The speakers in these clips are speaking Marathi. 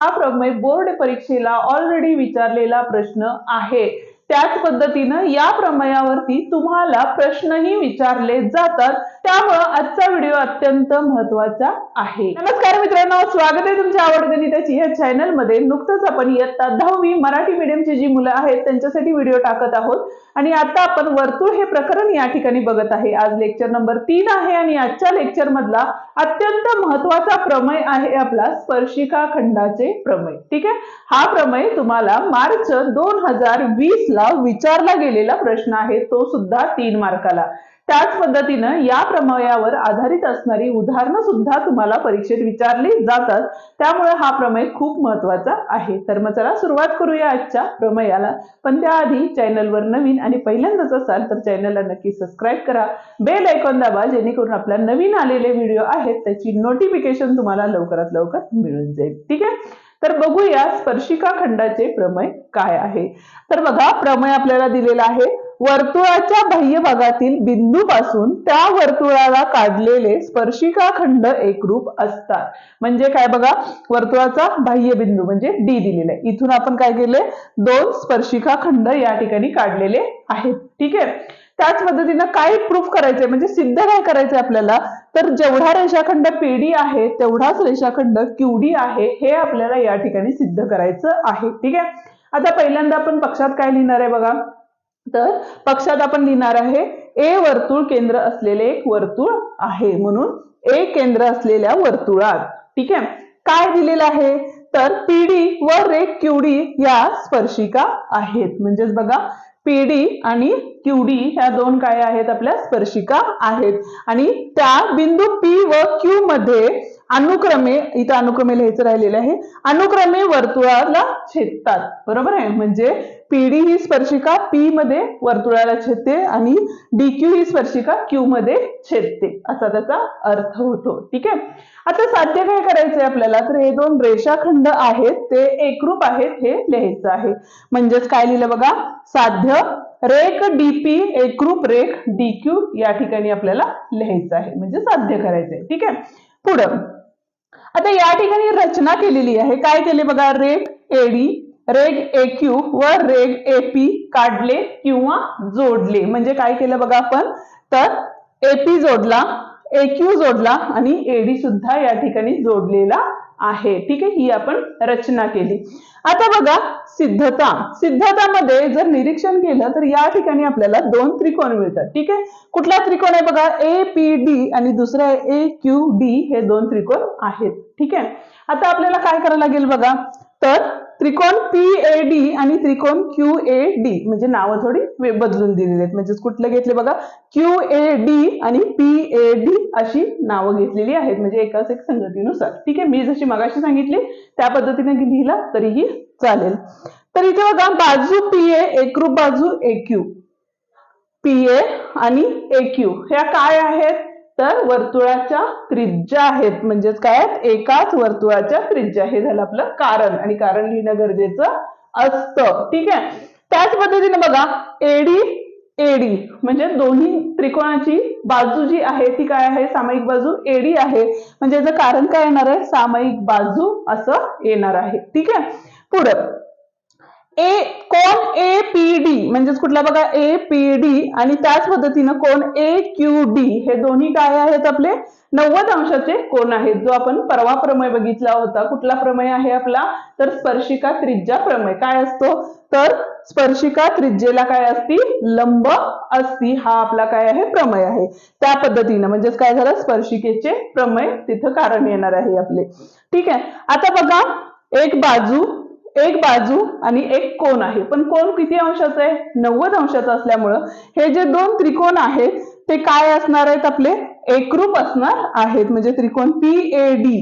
हा प्रमेय बोर्ड परीक्षेला ऑलरेडी विचारलेला प्रश्न आहे. त्याच पद्धतीनं या प्रमेयावरती तुम्हाला प्रश्नही विचारले जातात. त्यामुळं आजचा व्हिडिओ अत्यंत महत्त्वाचा आहे. नमस्कार मित्रांनो स्वागत आहे तुमच्या आवड गणिताची या चॅनलमध्ये. नुकतंच आपण इयत्ता दहावी मराठी मीडियमची जी मुलं आहेत त्यांच्यासाठी व्हिडिओ टाकत आहोत. आणि आता आपण वर्तुळ हे प्रकरण या ठिकाणी बघत आहे. आज लेक्चर नंबर तीन आहे आणि आजच्या लेक्चर मधला अत्यंत महत्त्वाचा प्रमेय आहे आपला स्पर्शिका खंडाचे प्रमेय. ठीक आहे? हा प्रमेय तुम्हाला मार्च दोन हजार वीस ला विचारला गेलेला प्रश्न आहे तो सुद्धा तीन मार्काला. त्याच पद्धतीनं या प्रमेयावर आधारित असणारी उदाहरणं सुद्धा तुम्हाला परीक्षेत विचारली जातात. त्यामुळे हा प्रमेय खूप महत्त्वाचा आहे. तर मग चला सुरुवात करूया आजच्या प्रमेयाला. पण त्याआधी चॅनलवर नवीन आणि पहिल्यांदाच असाल तर चॅनलला नक्की सबस्क्राईब करा. बेल ऐकॉन दाबा जेणेकरून आपल्या नवीन आलेले व्हिडिओ आहेत त्याची नोटिफिकेशन तुम्हाला लवकरात लवकर मिळून जाईल. ठीक आहे? तर बघूया स्पर्शिका खंडाचे प्रमेय काय आहे. तर बघा प्रमेय आपल्याला दिलेला आहे. वर्तुळाच्या बाह्य भागातील बिंदूपासून त्या वर्तुळाला काढलेले स्पर्शिका खंड एकरूप असतात. म्हणजे काय बघा वर्तुळाचा बाह्य बिंदू म्हणजे डी दिलेला आहे. इथून आपण काय केले दोन स्पर्शिका खंड या ठिकाणी काढलेले आहेत. ठीक आहे? त्याच पद्धतीनं काय प्रूफ करायचंय? म्हणजे सिद्ध काय करायचंय आपल्याला? तर जेवढा रेषाखंड पीडी आहे तेवढाच रेषाखंड क्यूडी आहे हे आपल्याला या ठिकाणी सिद्ध करायचं आहे. ठीक आहे? आता पहिल्यांदा आपण पक्षात काय लिहिणार आहे बघा? तर पक्षात आपण लिहिणार आहे ए वर्तुळ केंद्र असलेले एक वर्तुळ आहे म्हणून ए केंद्र असलेल्या वर्तुळात. ठीक आहे? काय दिलेलं आहे? तर पीडी व रेख क्यूडी या स्पर्शिका आहेत. म्हणजेच बघा पीडी आणि क्यूडी ह्या दोन काय आहेत? आपल्या स्पर्शिका आहेत. आणि त्या बिंदू पी व क्यू मध्ये अनुक्रमे इथं अनुक्रमे लिहायचं राहिलेलं आहे. अनुक्रमे वर्तुळाला छेदतात. बरोबर आहे? म्हणजे पीडी ही स्पर्शिका पी मध्ये वर्तुळाला छेदते आणि डी क्यू ही स्पर्शिका क्यू मध्ये छेदते. असा त्याचा अर्थ होतो. ठीक आहे? आता साध्य काय करायचंय आपल्याला? तर हे दोन रेषाखंड आहेत ते एकरूप आहेत हे लिहायचं आहे. म्हणजेच काय लिहिलं बघा? साध्य रेख डीपी एकरूप रेख डी क्यू या ठिकाणी आपल्याला लिहायचं आहे. म्हणजे साध्य करायचंय. ठीक आहे? पुढं. आता या ठिकाणी रचना केलेली आहे. काय केले बघा? रेख एडी रेग एक्यू व रेग ए पी काढले किंवा जोडले. म्हणजे काय केलं बघा आपण? तर एपी जोडला एक्यू जोडला आणि एडी सुद्धा या ठिकाणी जोडलेला आहे. ठीक आहे? ही आपण रचना केली. आता बघा सिद्धता. सिद्धतामध्ये जर निरीक्षण केलं तर या ठिकाणी आपल्याला दोन त्रिकोण मिळतात. ठीक आहे? कुठला त्रिकोण आहे बघा? ए पी डी आणि दुसरा ए क्यू डी हे दोन त्रिकोण आहेत. ठीक आहे? आता आपल्याला काय करायला लागेल बघा? तर त्रिकोण पी ए डी आणि त्रिकोण क्यू ए डी म्हणजे नावं थोडी बदलून दिलेली आहेत. म्हणजे कुठले घेतले बघा? क्यू ए डी आणि पी ए डी अशी नावं घेतलेली आहेत. म्हणजे एकाच एक संगतीनुसार. ठीक आहे? मी जशी मगाशी सांगितली त्या पद्धतीने लिहिला तरीही चालेल. तर इथे बघा बाजू पी ए एकरूप बाजू ए क्यू पी ए आणि ए क्यू ह्या काय आहेत? तर वर्तुळाच्या त्रिज्या आहेत. म्हणजेच काय? एकाच वर्तुळाच्या त्रिज्या. हे झालं आपलं कारण. आणि कारण लिहिणं गरजेचं असतं. ठीक आहे? त्याच पद्धतीने बघा. AD AD. म्हणजे दोन्ही त्रिकोणाची बाजू जी आहे ती काय आहे? सामायिक बाजू एडी आहे. म्हणजे याचं कारण काय येणार आहे? सामायिक बाजू असं येणार आहे. ठीक आहे? पुढं. ए कोण ए पी डी म्हणजेच कुठला बघा ए पी डी आणि त्याच पद्धतीनं कोण ए क्यू डी हे दोन्ही काय आहेत आपले? नव्वद अंशाचे कोण आहेत? जो आपण परवा प्रमेय बघितला होता. कुठला प्रमेय आहे आपला? तर स्पर्शिका त्रिज्या प्रमेय. काय असतो? तर स्पर्शिका त्रिज्येला काय असती? लंब असती. हा आपला काय आहे? प्रमेय आहे. त्या पद्धतीनं. म्हणजेच काय झालं? स्पर्शिकेचे प्रमेय तिथं कारण येणार आहे आपले. ठीक आहे. आता बघा एक बाजू एक बाजू आणि एक कोण आहे. पण कोण किती अंशाचा आहे? नव्वद अंशाचा असल्यामुळं हे जे दोन त्रिकोण आहेत ते काय असणार आहेत आपले? एकरूप असणार आहेत. म्हणजे त्रिकोण P A D.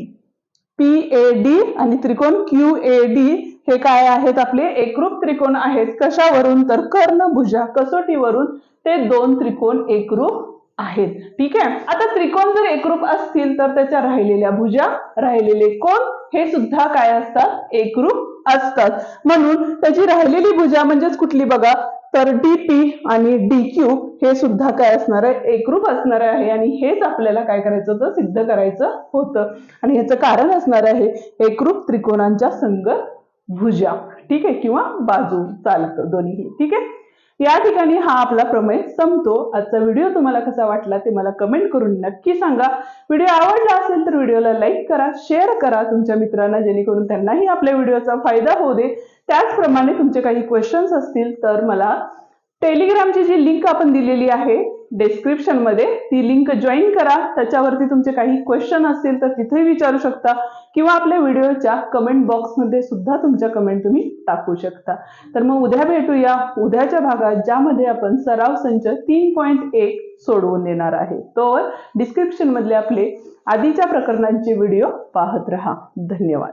P A D आणि त्रिकोण क्यू ए डी हे काय आहेत आपले? एकरूप त्रिकोण आहेत. कशावरून? तर कर्णभुजा कसोटीवरून ते दोन त्रिकोण एकरूप आहेत. ठीक आहे? आता त्रिकोण जर एकरूप असतील तर त्याच्या राहिलेल्या भुजा राहिलेले कोण हे सुद्धा काय असतात? एकरूप असतात. म्हणून त्याची राहिलेली भुजा म्हणजेच कुठली बघा? तर डी पी आणि डी क्यू हे सुद्धा काय असणार आहे? एकरूप असणार आहे. आणि हेच आपल्याला काय करायचं होतं? सिद्ध करायचं होतं. आणि ह्याचं कारण असणार आहे एकरूप त्रिकोणांच्या संघ भुजा. ठीक आहे? किंवा बाजू. चालतं दोन्ही ठीक आहे? या ठिकाणी हा आपला प्रमेय संपतो. आजचा व्हिडिओ तुम्हाला कसा वाटला ते मला कमेंट करून नक्की सांगा. व्हिडिओ आवडला असेल तर व्हिडिओला लाईक करा शेअर करा तुमच्या मित्रांना जेणेकरून त्यांनाही आपल्या व्हिडिओचा फायदा होऊ दे. त्याचप्रमाणे तुमचे काही क्वेश्चन्स असतील तर मला टेलिग्रामची जी लिंक आपण दिलेली आहे डिस्क्रिप्शनमध्ये ती लिंक जॉईन करा. त्याच्यावरती तुमचे काही क्वेश्चन असतील तर तिथे विचारू शकता. किंवा आपल्या व्हिडिओच्या कमेंट बॉक्समध्ये सुद्धा तुमच्या कमेंट तुम्ही टाकू शकता. तर मग उद्या भेटूया. उद्याच्या भागात ज्यामध्ये आपण सराव संच तीन पॉईंट एक सोडवून देणार आहे. तर डिस्क्रिप्शन मधले आपले आधीच्या प्रकरणांचे व्हिडिओ पाहत राहा. धन्यवाद.